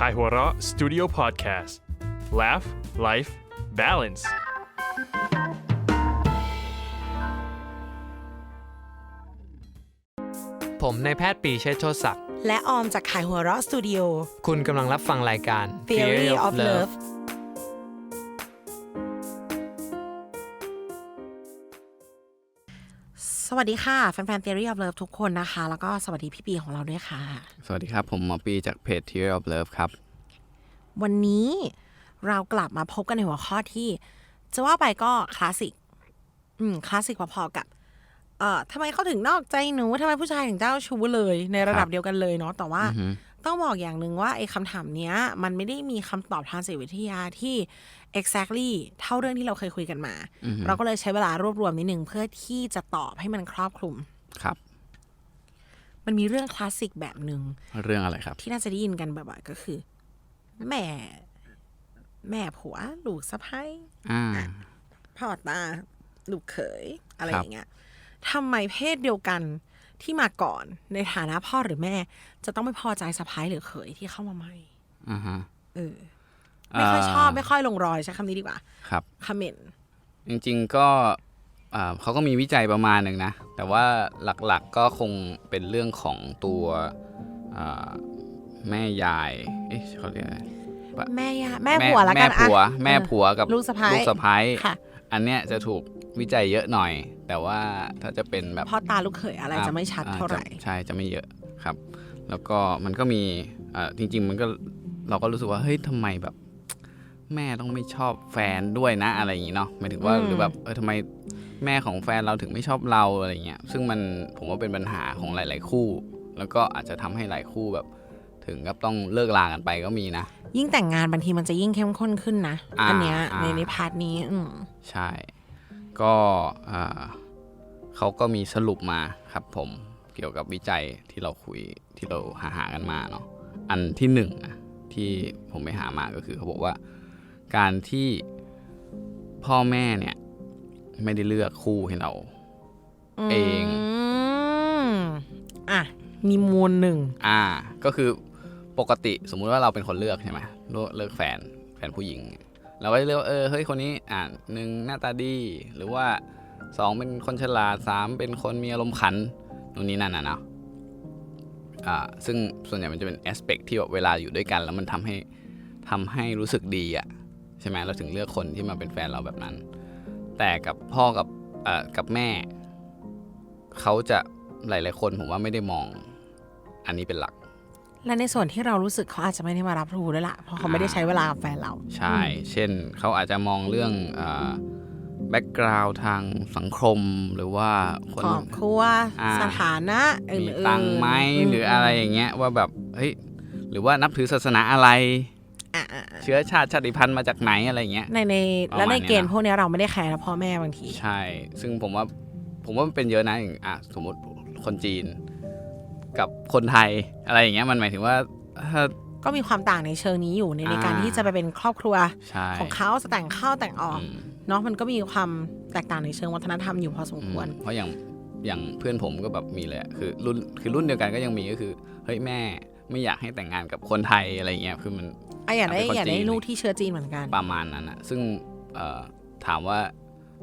Kaihura Studio Podcast Laugh Life Balance ผมนายแพทย์ปรีเชษฐ์โชติศักดิ์ และออมจากขายหัวเราะสตูดิโอ คุณกำลังรับฟังรายการ Theory of Love สวัสดีค่ะ แฟนๆ Theory of Love ทุกคนนะคะ แล้วก็สวัสดีพี่ปีของเราด้วยค่ะ สวัสดีครับ ผมหมอปีจากเพจ Theory of Love ครับ วันนี้เรากลับมาพบกันในหัวข้อที่ จะว่าไปก็คลาสสิก อืม คลาสสิกพอๆกับ เอ่อทำไมเขาถึงนอกใจหนูทำไมผู้ชายถึงเจ้าชู้เลย ในระดับเดียวกันเลยเนาะแต่ว่า ต้องบอกอย่างหนึ่งว่าไอ้คำถามเนี้ย มันไม่ได้มีคำตอบทางจิตวิทยาที่ exactly เท่าเรื่องที่เราเคยคุยกันมา เราก็เลยใช้เวลารวบรวมนิดนึงเพื่อที่จะตอบให้มันครอบคลุมครับ มันมีเรื่องคลาสสิกแบบหนึ่งเรื่องอะไรครับ ที่น่าจะได้ยินกันบ่อยๆก็คือ แม่ แม่ผัวลูกสะพ้ายอ่าพ่อตาลูกเขยอะไรครัอบย่างเงี้ยทำไมเพศเดียวกัน ที่มาก่อนในฐานะพ่อหรือแม่ จะต้องไม่พอใจสะพ้ายหรือเขยที่เข้ามาใหม่อ่าฮะเออไม่ค่อยชอบไม่ค่อยลงรอยใช้คำนี้ดีกว่า ครับคอมเมนต์จริง ๆ ก็อ่าเขาก็มีวิจัยประมาณหนึ่งนะ แต่ว่าหลักๆก็คงเป็นเรื่องของตัวอ่าแม่ยาย เอ๊ะเขาเรียกอะไรแม่ยาแม่ผัวละกันแม่ผัวอะแม่ผัวกับลูกสะใภ้ลูกสะพ้ายค่ะอันเนี้ยจะถูก วิจัยเยอะหน่อย แต่ว่าถ้าจะเป็นแบบพ่อตาลูกเขยอะไรจะไม่ชัดอ่เท่าไหร่จะใช่จะไม่เยอะครับ แล้วก็มันก็มีอ่าจริง ๆ มันก็เราก็รู้สึกว่าเฮ้ยทำไมแบบ แม่ต้องไม่ชอบแฟนด้วยนะอะไรอย่างงี้เนาะหมายถึงว่าอืมหรือแบบเออทำไมแม่ของแฟนเราถึงไม่ชอบเราอะไรเงี้ย ซึ่งมันผมว่าเป็นปัญหาของหลาย ๆ คู่ แล้วก็อาจจะทำให้หลายคู่แบบถึงกับต้องเลิกลากันไปก็มีนะ ยิ่งแต่งงานบางทีมันจะยิ่งเข้มข้นขึ้นนะอ่าอันเนี้ยอ่าในในพาร์ทนี้ อืมใช่ ก็อ่าเขาก็มีสรุปมาครับผมเกี่ยวกับวิจัยที่เราคุยที่เราหาหากันมาเนาะอันที่หนึ่งนะที่ผมไปหามาก็คือเขาบอกว่า การที่พ่อแม่เนี่ย ไม่ได้เลือกคู่ให้เรา เองมอะมีมูลหนึ่งอ่า ก็คือปกติสมมุติว่าเราเป็นคนเลือกใช่ไหมเลือกเลือกแฟนแฟนผู้หญิง เราก็จะเลือกว่าเออเฮ้ยคนนี้อ่าหนึ่งหน้าตาดี หรือว่าสองเป็นคนฉลาดสามเป็นคนมีอารมณ์ขันนู่นนี่นั่นนะเนาะอ่าซึ่งส่วนใหญ่มันจะเป็นแอสเปกที่แบบเวลาอยู่ด้วยกัน แล้วมันทำให้ทำให้รู้สึกดีอะใช่ไหมเราถึงเลือกคนที่มาเป็นแฟนเราแบบนั้น แต่กับพ่อกับเอ่อกับแม่เขาจะหลาย ๆ คนผมว่าไม่ได้มองอันนี้เป็นหลัก และในส่วนที่เรารู้สึกเขาอาจจะไม่ได้มารับรู้ด้วยล่ะเพราะเขาไม่ได้ใช้เวลากับแฟนเรา ใช่ เช่น เขาอาจจะมองเรื่องแบ็กกราวด์ทางสังคมหรือว่าคนครอบครัวอ่าสถานะอื่นมีๆตังค์ไหมหรืออะไรอย่างเงี้ยว่าแบบเฮ้ยหรือว่านับถือศาสนาอะไรอะอะอะเชื้อชาติชาติพันธุ์มาจากไหนอะไรเงี้ยในในประมาณแล้วในเนี้ยเกณฑ์พวกเนี้ยเราไม่ได้แคร์นะพ่อแม่บางที ใช่ ซึ่งผมว่าผมว่ามันเป็นเยอะนะอย่างอะสมมติคนจีน กับคนไทยอะไรอย่างเงี้ยมันหมายถึงว่าถ้า ก็มีความต่างในเชิงนี้อยู่ในในอ่าการที่จะไปเป็นครอบครัวใช่ของเขาจะแต่งเข้าแต่งออกอืมเนาะมันก็มีความแตกต่างในเชิงวัฒนธรรมอยู่พอสมควร เพราะอย่างอย่างเพื่อนผมก็แบบมีเลยอะคือรุ่นคือรุ่นเดียวกันก็ยังมีก็คือเฮ้ยแม่ไม่อยากให้แต่งงานกับคนไทยอะไรเงี้ยคือมัน อะอยากได้เป็นคนอยากได้จีน ลูกที่เชื้อจีนเหมือนกัน ประมาณนั้นอะซึ่งเอ่อถามว่า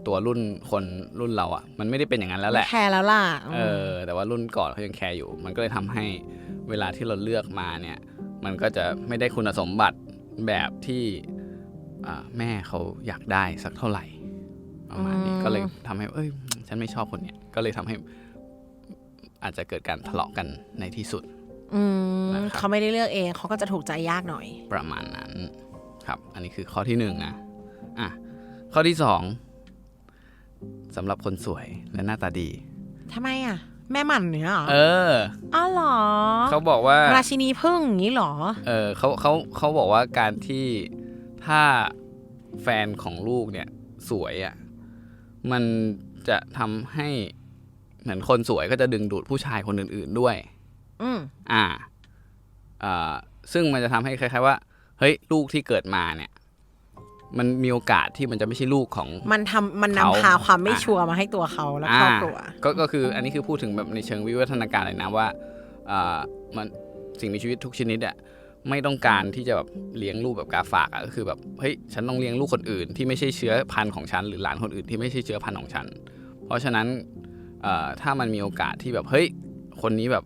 ตัวรุ่นคนรุ่นเราอะมันไม่ได้เป็นอย่างนั้นแล้วแหละแคร์แล้วล่ะเออแต่ว่ารุ่นก่อนเขายังแคร์อยู่ มันก็เลยทำให้เวลาที่เราเลือกมาเนี่ย มันก็จะไม่ได้คุณสมบัติแบบที่อ่าแม่เขาอยากได้สักเท่าไหร่ประมาณนี้ก็เลยทำให้ เอ้ย ฉันไม่ชอบคนเนี้ยก็เลยทำให้อาจจะเกิดการทะเลาะกันในที่สุด อืมนะครับเขาไม่ได้เลือกเองเขาก็จะถูกใจยากหน่อย ประมาณนั้น ครับ อันนี้คือข้อที่หนึ่งนะอะข้อที่สอง สำหรับคนสวยและหน้าตาดี ทำไมอะ แม่หมันเนี้ยเหรอเอออ๋อเหรอ เขาบอกว่า ราชินีพึ่งอย่างนี้เหรอ เออเขาเขาเขาบอกว่าการที่ถ้าแฟนของลูกเนี่ยสวยอะ่ะมันจะทำให้เหมือนคนสวยก็จะดึงดูดผู้ชายคนอื่น ๆด้วย อืม อ่าอ่าซึ่งมันจะทำให้คล้ายๆว่า เฮ้ย ลูกที่เกิดมาเนี่ย มันมีโอกาสที่มันจะไม่ใช่ลูกของ มันทำมันเขานำพาความไม่อะชัวร์มาให้ตัวเขาและครอบครัวาก็ก็คืออันนี้คือพูดถึงแบบในเชิงวิวัฒนาการเลยนะว่าอ่ามันสิ่งมีชีวิตทุกชนิดอะไม่ต้องการที่จะแบบเลี้ยงลูกแบบกาฝากอะก็คือแบบเฮ้ยฉันต้องเลี้ยงลูกคนอื่น ที่ไม่ใช่เชื้อพันธุ์ของฉันหรือหลานคนอื่นที่ไม่ใช่เชื้อพันธุ์ของฉัน เพราะฉะนั้นเอ่อถ้ามันมีโอกาสที่แบบเฮ้ยคนนี้แบบ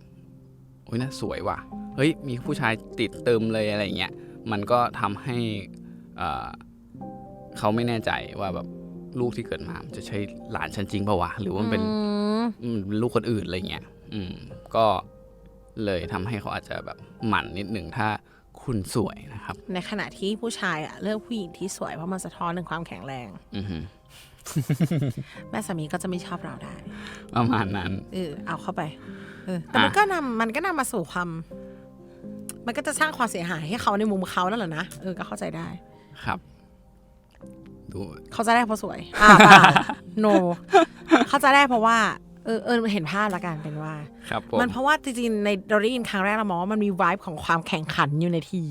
โอ้ยน่าสวยว่ะเฮ้ยมีผู้ชายติดเติมเลยอะไรเงี้ยมันก็ทำให้เอ่อ เขาไม่แน่ใจว่าแบบลูกที่เกิดมามันจะใช่หลานฉันจริงเปล่าวะหรือว่ามันเป็นอืมอืมลูกคนอื่นอะไรเงี้ยอืม ก็เลยทำให้เขาอาจจะแบบหมั่นนิดหนึ่งถ้าคุณสวยนะครับ ในขณะที่ผู้ชายอะเลือกผู้หญิงที่สวยเพราะมันสะท้อนถึงความแข็งแรงอือหือแม่สามีก็จะไม่ชอบเราได้ ประมาณนั้นเออเอาเข้าไปเออแต่มันอะก็นำมันก็นำมาสู่ความ มันก็จะสร้างความเสียหายให้เขาในมุมเขานั่นแหละนะเออก็เข้าใจได้ครับดู เขาจะได้เพราะสวยอ่าเปล่าโน เขาจะได้เพราะว่า เออเออเห็นภาพละกันเป็นว่า ครับผมมันเพราะว่าจริงๆในเราได้ยินครั้งแรกเรามองว่ามันมีวายของความแข่งขันอยู่ในที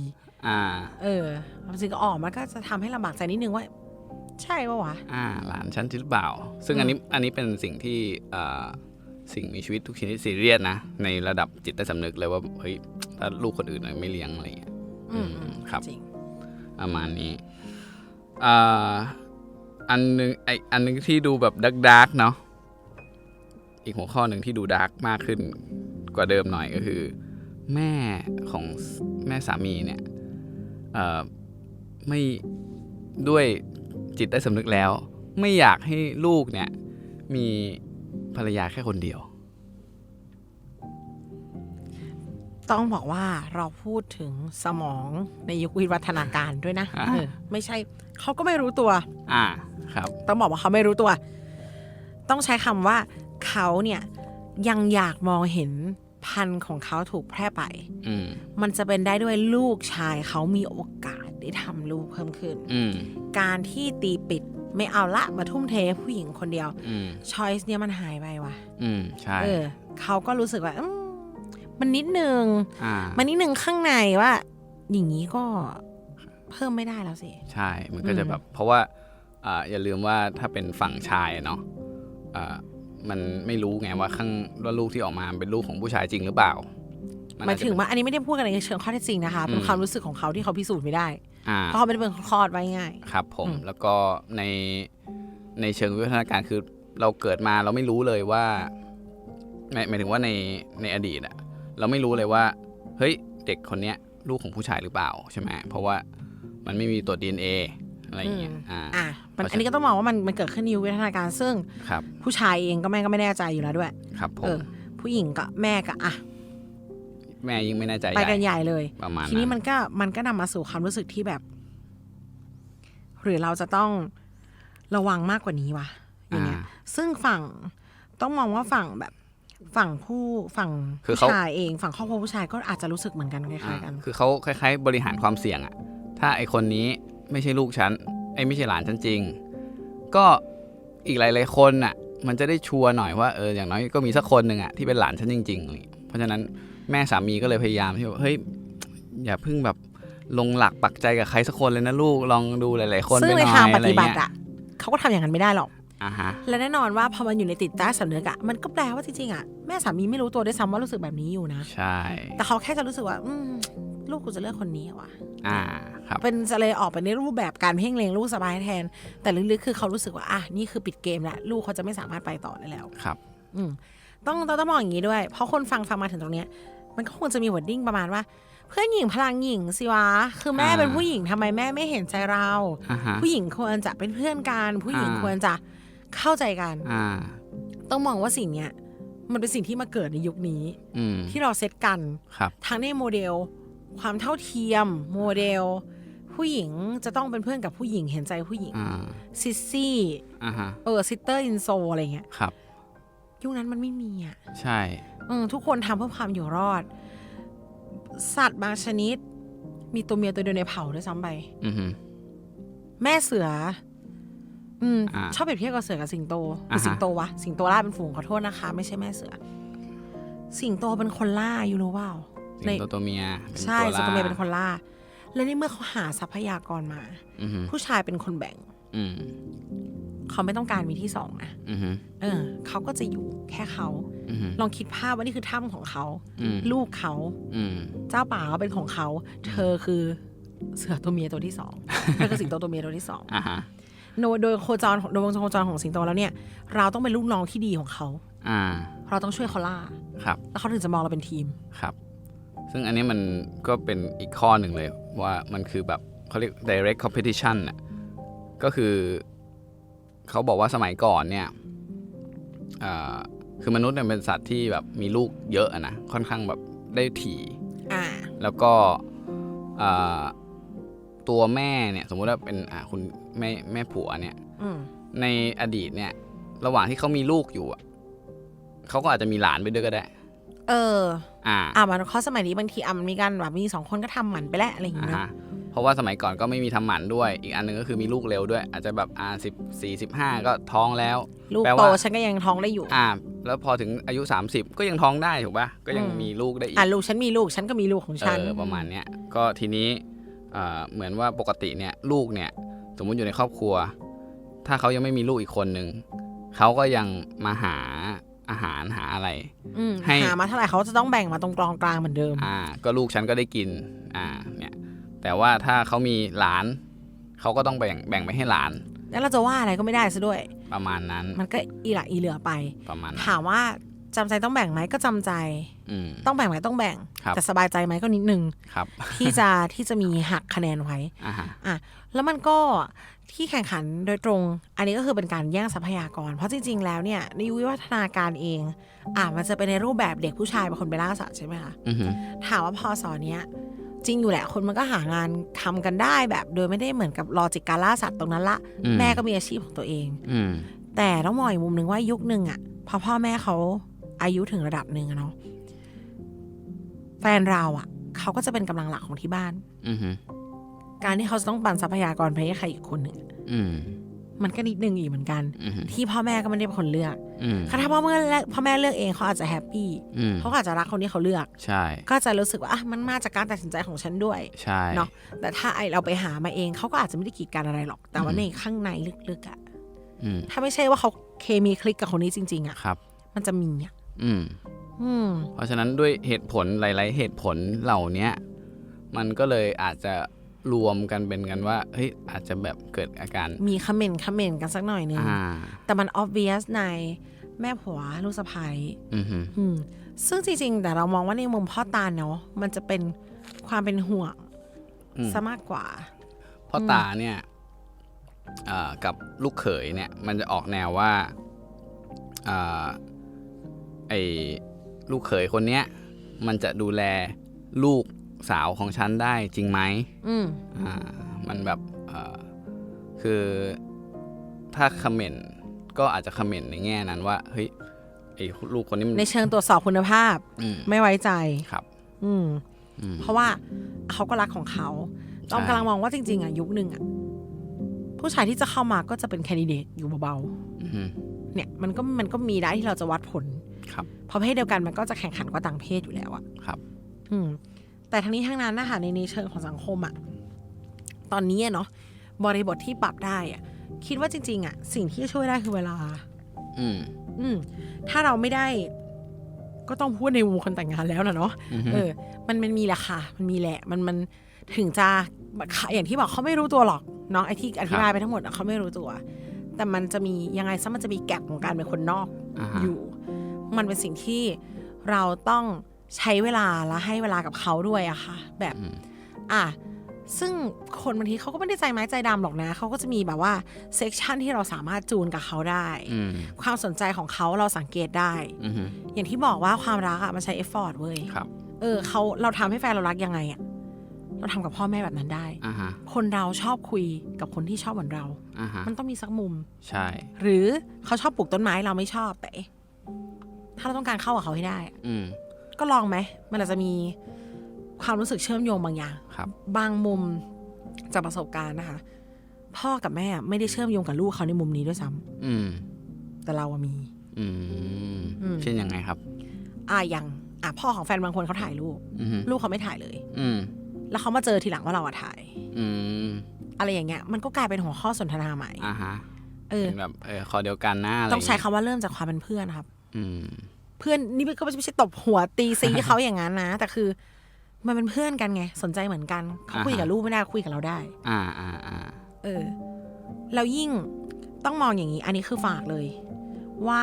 อ่า เออความจริงก็ออกมันก็จะทำให้ลำบากใจนิดนึงว่า ใช่ปะวะ อ่า หลานฉันจริงหรือเปล่า ซึ่งอันนี้อันนี้เป็นสิ่งที่อ่าสิ่งมีชีวิตทุกชนิดซีเรียสนะ ในระดับจิตใต้สำนึกเลยว่าเฮ้ยถ้าลูกคนอื่นไม่เลี้ยงอะไรเงี้ยอืมครับจริงประมาณนี้ อันหนึงไออันหนึงที่ดูแบบดักดักเนาะอีกหัวข้อหนึ่งที่ดูดาร์กมากขึ้นกว่าเดิมหน่อยก็คือ แม่ของแม่สามีเนี่ยไม่ด้วยจิตใต้สำนึกแล้ว ไม่อยากให้ลูกเนี่ยมีภรรยาแค่คนเดียว ต้องบอกว่าเราพูดถึงสมองในยุควิวัฒนาการด้วยนะอ่าเออไม่ใช่เขาก็ไม่รู้ตัว อ่าครับ ต้องบอกว่าเขาไม่รู้ตัว ต้องใช้คำว่าเขาเนี่ยยังอยากมองเห็นพันธุ์ของเขาถูกแพร่ไป อืม มันจะเป็นได้ด้วยลูกชายเขามีโอกาสได้ทำลูกเพิ่มขึ้น อืม การที่ตีปิดไม่เอาละมาทุ่มเทให้ผู้หญิงคนเดียวอืม ช้อยส์เนี่ยมันหายไปว่ะ อืม ใช่ เออเขาก็รู้สึกว่าอืม มันนิดนึง อ่ามันนิดนึงข้างในว่า อย่างนี้ก็เพิ่มไม่ได้แล้วสิ ใช่ มันก็จะแบบ เพราะว่าอ่าอย่าลืมว่าถ้าเป็นฝั่งชายอะเนาะอ่ามันไม่รู้ไงว่าข้างว่าลูกที่ออกมาเป็นลูกของผู้ชายจริงหรือเปล่า หมายอจจะถึงว่าอันนี้ไม่ได้พูดกันในเชิงข้อเท็จจริงนะคะ เป็นอืม ความรู้สึกของเขาที่เขาพิสูจน์ไม่ได้ อ่า เพราะเขาไม่ได้เป็นคนคลอดไว้ง่าย ครับผมอืม แล้วก็ในในเชิงวิวัฒนาการคือเราเกิดมาเราไม่รู้เลยว่าหมายหมายถึงว่าในในอดีตอะ เราไม่รู้เลยว่า เฮ้ย เด็กคนเนี้ยลูกของผู้ชายหรือเปล่าใช่ไหมเพราะว่ามันไม่มีตัว DNA อะไรอย่างเงี้ยอ่าอะมันเพราะฉะนั้นอันนี้ก็ต้องมองว่ามันมันเกิดขึ้นในยุควิวัฒนาการซึ่งครับผู้ชายเองก็แม่ก็ไม่แน่ใจอยู่แล้วด้วย ครับผเอมอผู้หญิงกับแม่ก็อะแม่ยิ่งไม่แน่ใจไปกันใหญ่ใหญ่เลยประมาณทีนี้มันก็มันก็นำมาสู่ความรู้สึกที่แบบ หรือเราจะต้องระวังมากกว่านี้วะอย่างเงี้ยอ่าซึ่งฝั่งต้องมองว่าฝั่งแบบ ฝั่งผู้ฝั่งคือผู้เขา ชายเอง ฝั่งครอบครัวผู้ชายก็อาจจะรู้สึกเหมือนกันคล้ายๆกัน คือเขาคล้ายๆ บริหารความเสี่ยงอะถ้าไอคนนี้ไม่ใช่ลูกฉันไอยไม่ใช่หลานฉันจริง ก็อีกหลายๆคนอะมันจะได้ชัวร์หน่อยว่าเอออย่างน้อยก็มีสักคนหนึ่งอะที่เป็นหลานฉันจริงๆอะไรอย่างเงี้ยเพราะฉะนั้นแม่สามีก็เลยพยายามที่ว่าเฮ้ยอย่าเพิ่งแบบลงหลักปักใจกับใครสักคนเลยนะลูกลองดูหลาย ๆ คนซึ่ไปงหในน่อยทางปอะไรฏิบัติเงี้ยอะเขาก็ทำอย่างนั้นไม่ได้หรอก อ่าฮะ และแน่นอนว่าพอมันอยู่ในติดใต้สำนึกอะมันก็แปลว่าจริงๆอะแม่สามีไม่รู้ตัวด้วยซ้ำว่ารู้สึกแบบนี้อยู่นะ ใช่ แต่เขาแค่จะรู้สึกว่า อืมลูกกูจะเลือกคนนี้เหรอวะอ่า ครับ เป็นจะเลยออกไปในรูปแบบการเพ่งเลงลูกสบายแทน แต่ลึกๆคือเขารู้สึกว่าอะนี่คือปิดเกมแล้วลูกเขาจะไม่สามารถไปต่อได้แล้ว ครับ อืมต้องต้องต้องมองอย่างนี้ด้วย เพราะคนฟังฟังมาถึงตรงเนี้ย มันก็คงจะมีวอร์ดดิ้งประมาณว่า เพื่อนหญิงพลังหญิงสิวะ คือแม่อ่าเป็นผู้หญิงทำไมแม่ไม่เห็นใจเรา อ่าฮะผู้หญิงควรจะเป็นเพื่อนกัน ผู้หญิงอ่า ควรจะ เข้าใจกัน อ่า ต้องมองว่าสิ่งเนี้ยมันเป็นสิ่งที่มาเกิดในยุคนี้ อืมที่เราเซตกัน ครับ ทั้งในโมเดล ความเท่าเทียม โมเดล ผู้หญิงจะต้องเป็นเพื่อนกับผู้หญิงเห็นใจผู้หญิงอ่า ซิสซี่อ่าฮะ เออซิสเตอร์อินโซอะไรเงี้ยครับ ยุคนั้นมันไม่มีอะใช่อืมทุกคนทำเพื่อความอยู่รอด สัตว์บางชนิด มีตัวเมียตัวเดียวในเผ่าด้วยซ้ำไป อือฮึแม่เสือ อืมอ่าชอบเปรียบเทียบกับเสือกับสิงโตหรืออ่าฮะสิงโตวะสิงโตล่าเป็นฝูงขอโทษนะคะ ไม่ใช่แม่เสือ สิงโตเป็นคนล่าอยู่รู้เปล่าสิงโตตัวเมียเป็นใช่ตัวสิงโตล่าเมียเป็นคนล่า แล้วในเมื่อเขาหาทรัพยากรมาอือฮึผู้ชายเป็นคนแบ่งอืมเขาไม่ต้องการมีที่สองนะอือฮึเออเขาก็จะอยู่แค่เขาอือฮึลองคิดภาพว่านี่คือถ้ำของเขาอืมลูกเขาอืมเจ้าป่าก็เป็นของเขา เธอคือเสือตัวเมียตัวที่สองเธอคือสิงโตตัวเมียตัวที่สองอ่าฮะ โดยโดยโคจรโดยวงโคจรของสิงโตแล้วเนี่ย เราต้องเป็นลูกน้องที่ดีของเขา อ่า เราต้องช่วยเขาล่า ครับ แล้วเขาถึงจะมองเราเป็นทีม ครับ ซึ่งอันนี้มันก็เป็นอีกข้อหนึ่งเลยว่ามันคือแบบเขาเรียก direct competition น่ะก็คือเขาบอกว่าสมัยก่อนเนี่ยอ่าคือมนุษย์เนี่ยเป็นสัตว์ที่แบบมีลูกเยอะอะนะ ค่อนข้างแบบได้ถี่ อ่า แล้วก็อ่าตัวแม่เนี่ย สมมุติว่าเป็นอ่าคุณ แม่แม่ผัวเนี่ยอืมในอดีตเนี่ย ระหว่างที่เขามีลูกอยู่อะเขาก็อาจจะมีหลานไปด้วยก็ได้ เออ อ่า อ่ามันข้อสมัยนี้บางทีอะมันมีการแบบมีสองคนก็ทำหมันไปแล้วอะไรอย่างอ่าเงี้ยฮะเพราะว่าสมัยก่อนก็ไม่มีทำหมันด้วย อีกอันหนึ่งก็คือมีลูกเร็วด้วย อาจจะแบบอ่าสิบสี่สิบห้าก็ท้องแล้ว ลูกแปลโตว่าฉันก็ยังท้องได้อยู่ อ่า แล้วพอถึงอายุ 30 ก็ยังท้องได้ถูกป่ะก็ยังอืมมีลูกได้อีกอะลูกฉันมีลูกฉันก็มีลูกของเอฉันอประมาณเนี้ยก็ทีนี้เอ่อเหมือนว่าปกติเนี่ยลูกเนี่ย สมมุติอยู่ในครอบครัว ถ้าเขายังไม่มีลูกอีกคนหนึ่งเขาก็ยังมาหาอาหารหาอะไรอืมให้หามาเท่าไหร่เขาจะต้องแบ่งมาตรงกลางกลางเหมือนเดิม อ่า ก็ลูกฉันก็ได้กิน อ่า เนี่ย แต่ว่าถ้าเขามีหลานเขาก็ต้องแบ่งแบ่งไปให้หลาน แล้วเราจะว่าอะไรก็ไม่ได้ซะด้วย ประมาณนั้น มันก็อีหละอีเหลือไป ประมาณนั้นถามว่า จำใจต้องแบ่งไหมก็จำใจ อืม ต้องแบ่งไหมต้องแบ่ง ครับ แต่สบายใจไหมก็นิดนึง ครับที่จะที่จะมีหักคะแนนไว้ อ่าฮะอะแล้วมันก็ที่แข่งขันโดยตรง อันนี้ก็คือเป็นการแย่งทรัพยากร เพราะจริง ๆ แล้วเนี่ยในยุควิวัฒนาการเอง อะมันจะเป็นในรูปแบบเด็กผู้ชายเป็นคนไปล่าสัตว์ใช่ไหมคะอือฮึถามว่าพอสอนเนี้ยจริงอยู่แหละคนมันก็หางานทำกันได้แบบ โดยไม่ได้เหมือนกับลอจิกการล่าสัตว์ตรงนั้นละแม่ก็มีอาชีพของตัวเอง อืมแต่ต้องมองอีกมุมหนึ่งว่ายุคหนึ่งอะพอพ่อแม่เขา อายุถึงระดับหนึ่งอะเนาะแฟนเราอะ เขาก็จะเป็นกำลังหลักของที่บ้านอือฮึการที่เขาจะต้องปันทรัพยากรไปให้ใครอีกคนหนึ่งอะอืมมันก็นิดนึงอีกเหมือนกันอือฮึที่พ่อแม่ก็ไม่ได้เป็นคนเลือกอืมถ้าพ่อแม่เลือกพ่อแม่เลือกเองเขาอาจจะแฮปปี้อืมเขาก็อาจจะรักคนที่เขาเลือก ใช่ ก็จะรู้สึกว่าอะมันมาจากการตัดสินใจของฉันด้วยใช่เนาะแต่ถ้าไอเราไปหามาเองเขาก็อาจจะไม่ได้กีดกันอะไรหรอก แต่ว่าอืมในข้างในลึกๆอะอืมถ้าไม่ใช่ว่าเขาเคมีคลิกกับคนนี้จริง ๆอะครับมันจะมีอะ อืมอืมเพราะฉะนั้นด้วยเหตุผลหลาย ๆ เหตุผลเหล่าเนี้ยมันก็เลยอาจจะรวมกันเป็นกันว่าเฮ้ยอาจจะแบบเกิดอาการ มีคอมเมนต์คอมเมนต์กันสักหน่อยนึงอ่าแต่มัน obvious ในแม่ผัวลูกสะใภ้อือฮึอืมซึ่งจริง ๆ แต่เรามองว่าในมุมพ่อตาเนาะมันจะเป็นความเป็นห่วงอืมซะมากกว่า พ่อตาเนี่ยอ่ากับลูกเขยเนี่ย มันจะออกแนวว่าอ่า ไอ้ลูกเขยคนเนี้ย มันจะดูแลลูกสาวของฉันได้จริงไหมอืมอ่ามันแบบเอ่อคือถ้าคอมเมนต์ก็อาจจะคอมเมนต์ในแง่นั้นว่าเฮ้ยไอ้ลูกคนนี้มันในเชิงตรวจสอบคุณภาพ อืมไม่ไว้ใจ ครับอืม อืม เพราะว่าเขาก็รักของเขาจอมใช่กำลังมองว่าจริง ๆอะยุคหนึ่งอะผู้ชายที่จะเข้ามาก็จะเป็นแคนดิเดตอยู่เบาอือฮึๆเนี่ยมันก็มันก็มีได้ที่เราจะวัดผล ครับเพราะเพศเดียวกันมันก็จะแข่งขันกว่าต่างเพศอยู่แล้วอะครับ อืม แต่ทั้งนี้ทั้งนั้นนะคะในในเชิงของสังคมอะตอนนี้อะเนาะบริบทที่ปรับได้อะคิดว่าจริง ๆอะสิ่งที่ช่วยได้คือเวลา อืม อืม ถ้าเราไม่ได้ ก็ต้องพูดในวงคนแต่งงานแล้วนะเนาะอือฮึเออ มันมันมีแหละค่ะ มันมีแหละ มันมันถึงจะอย่างที่บอกเขาไม่รู้ตัวหรอกเนาะไอ้ที่อธิบายไปทั้งหมดอะเขาไม่รู้ตัว แต่มันจะมียังไงซะมันจะมีแกลบของการเป็นคนนอกอ่าฮะอยู่ มันเป็นสิ่งที่เราต้องใช้เวลาและให้เวลากับเขาด้วยอะค่ะ แบบอืมอะซึ่งคนบางทีเขาก็ไม่ได้ใจไม้ใจดำหรอกนะ เขาก็จะมีแบบว่าเซกชันที่เราสามารถจูนกับเขาได้อืมความสนใจของเขาเราสังเกตได้อือฮึอย่างที่บอกว่าความรักอะมันใช้เอฟฟอร์ตเว้ยครับเออเขาเราทำให้แฟนเรารักยังไงอะเราทำกับพ่อแม่แบบนั้นได้อ่าฮะคนเราชอบคุยกับคนที่ชอบเหมือนเราอ่าฮะมันต้องมีสักมุม ใช่ หรือเขาชอบปลูกต้นไม้เราไม่ชอบแต่เอ๊ะ ถ้าเราต้องการเข้ากับเขาให้ได้อะอืม ก็ลองไหม มันอาจจะมีความรู้สึกเชื่อมโยงบางอย่างครับบางมุมจากประสบการณ์นะคะ พ่อกับแม่ไม่ได้เชื่อมโยงกับลูกเขาในมุมนี้ด้วยซ้ำอืม แต่เราอะมี อืม อืม เช่นยังไงครับ อะอย่างอะพ่อของแฟนบางคนเขาถ่ายรูป อือฮึลูกเขาไม่ถ่ายเลย อืม แล้วเขามาเจอทีหลังว่าเราอะถ่าย อืม อะไรอย่างเงี้ย มันก็กลายเป็นหัวข้อสนทนาใหม่ อ่าฮะเออ เป็นแบบ เออ คอเดียวกันนะอะไรต้องใช้ย่าคำว่าเริ่มจากความเป็นเพื่อนครับอืม เพื่อนนี่ก็ไม่ใช่ตบหัวตีซีเขาอย่างนั้นนะ แต่คือ มันเป็นเพื่อนกันไง สนใจเหมือนกันเขาคุยกับอ่าฮะลูกไม่ได้คุยกับเราได้ อ่าอ่าอ่าเออแล้วยิ่งต้องมองอย่างนี้ อันนี้คือฝากเลย ว่า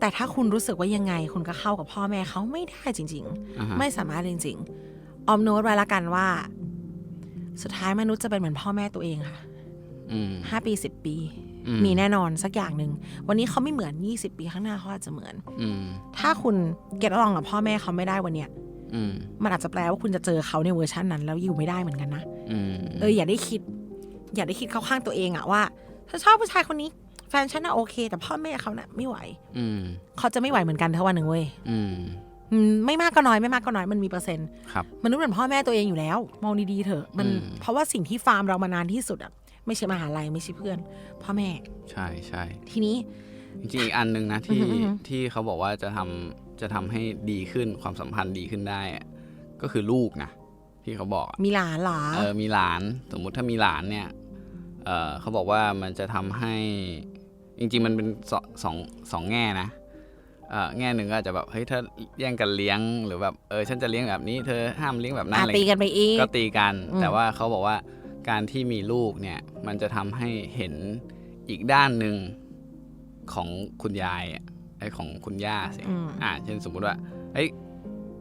แต่ถ้าคุณรู้สึกว่ายังไง คุณก็เข้ากับพ่อแม่เขาไม่ได้จริงอ่าฮะๆไม่สามารถจริงๆออมโน้ตไว้ละกันว่า สุดท้ายมนุษย์จะเป็นเหมือนพ่อแม่ตัวเองค่ะอืมห้าปีสิบปีอื มีแน่นอนสักอย่างหนึ่ง วันนี้เขาไม่เหมือนยี่สิบปีข้างหน้าเขาอาจจะเหมือนอืมถ้าคุณเก็ตลองกับพ่อแม่เขาไม่ได้วันเนี้ยอืมมันอาจจะแปลว่าคุณจะเจอเขาในเวอร์ชันนั้น แล้วอยู่ไม่ได้เหมือนกันนะอืมเอออย่าได้คิด อย่าได้คิดเข้าข้างตัวเองอะว่าถ้าชอบผู้ชายคนนี้ แฟนฉันน่ะโอเค แต่พ่อแม่เขาน่ะไม่ไหว อืมเขาจะไม่ไหวเหมือนกันเท่าวันหนึ่งเว้ยอืมอืมไม่มากก็น้อยไม่มากก็น้อยมันมีเปอร์เซ็นต์ครับมนุษย์เหมือนพ่อแม่ตัวเองอยู่แล้ว มองดีๆเถอะมันอืมเพราะว่าสิ่งที่ฟาร์มเรามานานที่สุดอะ ไม่ใช่มหาลัยไม่ใช่เพื่อนพ่อแม่ ใช่ใช่ทีนี้ จริงๆอีกอันหนึ่งนะที่อือฮึอือฮึที่เขาบอกว่าจะทำจะทำให้ดีขึ้นความสัมพันธ์ดีขึ้นได้อะก็คือลูกนะที่เขาบอกอะมีหลานเหรอเออมีหลานสมมุติถ้ามีหลานเนี่ยเออเขาบอกว่ามันจะทำให้จริง ๆ มันเป็นสองสองสองแง่นะเออแง่หนึ่งก็อาจจะแบบเฮ้ยถ้าแย่งกันเลี้ยงหรือแบบเออฉันจะเลี้ยงแบบนี้เธอห้ามเลี้ยงแบบนั้นอาอะไรตีกันไปอีกก็ตีกันอืมแต่ว่าเขาบอกว่า การที่มีลูกเนี่ยมันจะทำให้เห็นอีกด้านหนึ่งของคุณยายอะไอ้ของคุณย่าสิอืมอ่าเช่นสมมุติว่าเอ้ย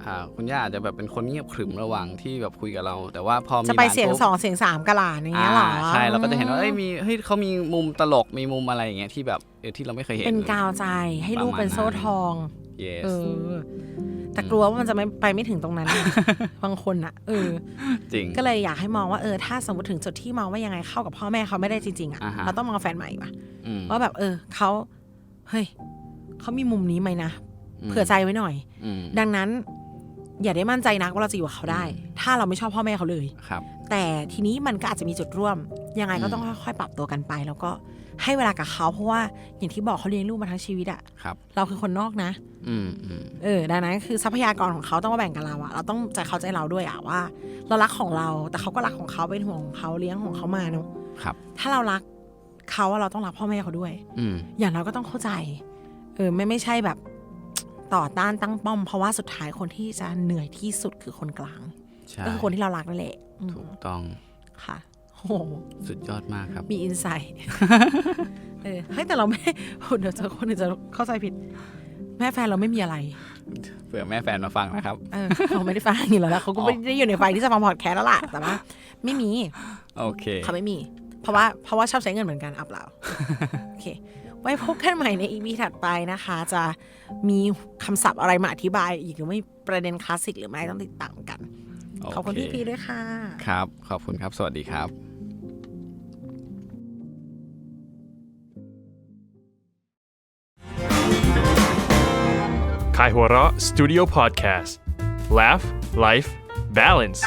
อ่าคุณย่าอาจจะแบบเป็นคนเงียบขรึมระหว่างที่แบบคุยกับเรา แต่ว่าพอมีจะไปหลานเสียงปุ๊บ สองเสียงสามกะหลานอย่างเงี้ยเหรออ่าใช่เราก็จะเห็นว่าเอ้ยมีเฮ้ยเขามีมุมตลกมีมุมอะไรอย่างเงี้ยที่แบบเออที่เราไม่เคยเห็น เป็นกาวใจให้ลูกเป็นโซ่ทอง yes เออ แต่กลัวว่ามันจะไม่ไปไม่ถึงตรงนั้น บางคนอะเออจริงก็เลยอยากให้มองว่าเออถ้าสมมติถึงจุดที่มองว่ายังไงเข้ากับพ่อแม่เขาไม่ได้จริงๆอะอ่าฮะเราต้องมองแฟนใหม่ว่ะอืมว่าแบบเออเขาเฮ้ยเขามีมุมนี้ไหมนะเผื่อใจไว้หน่อยอืมดังนั้นอย่าได้มั่นใจนักว่าเราจะอยู่กับเขาได้ ถ้าเราไม่ชอบพ่อแม่เขาเลยครับ แต่ทีนี้มันก็อาจจะมีจุดร่วม ยังไงก็ต้องค่อยๆปรับตัวกันไป แล้วก็ ให้เวลากับเขาเพราะว่าอย่างที่บอกเขาเลี้ยงลูกมาทั้งชีวิตอะครับ เราคือคนนอกนะ อืมอืมเออดังนั้นคือทรัพยากรของเขาต้องมาแบ่งกับเราอะเราต้องใจเขาใจเราด้วยอะว่า เรารักของเรา แต่เขาก็รักของเขาเป็นห่วงของเขาเลี้ยงของเขามาเนอะครับ ถ้าเรารักเขาอะเราต้องรักพ่อแม่เขาด้วย อืมอย่างเราก็ต้องเข้าใจ เออไม่ไม่ใช่แบบต่อต้านตั้งป้อม เพราะว่าสุดท้ายคนที่จะเหนื่อยที่สุดคือคนกลาง ใช่ก็คือคนที่เรารักนั่นแหละอืมถูกต้อง ค่ะ โอ้โหสุดยอดมากครับ มีอินไซต์เออเฮ้ยแต่เราไม่เดี๋ยวจะคนอื่นจะเข้าใจผิด แม่แฟนเราไม่มีอะไรเผื่อแม่แฟนมาฟังนะครับเออเขาไม่ได้ฟังอยู่แล้วแล้วเขาก็ไม่ได้อยู่ในไฟที่จะฟังพอดแคสต์แล้วล่ะแต่ว่าไม่มี โอเคเขาไม่มี เพราะว่าเพราะว่าชอบใช้เงินเหมือนกันอัพเราโอเค ไว้พบกันใหม่ในอีพีถัดไปนะคะ จะมีคำศัพท์อะไรมาอธิบาย อีกหรือไม่ประเด็นคลาสสิกหรือไม่ต้องติดตามกันขอบคุณโเพี่พีด้วยค่ะ ครับ ขอบคุณครับ สวัสดีครับ Kaihura Studio Podcast. Laugh Life Balance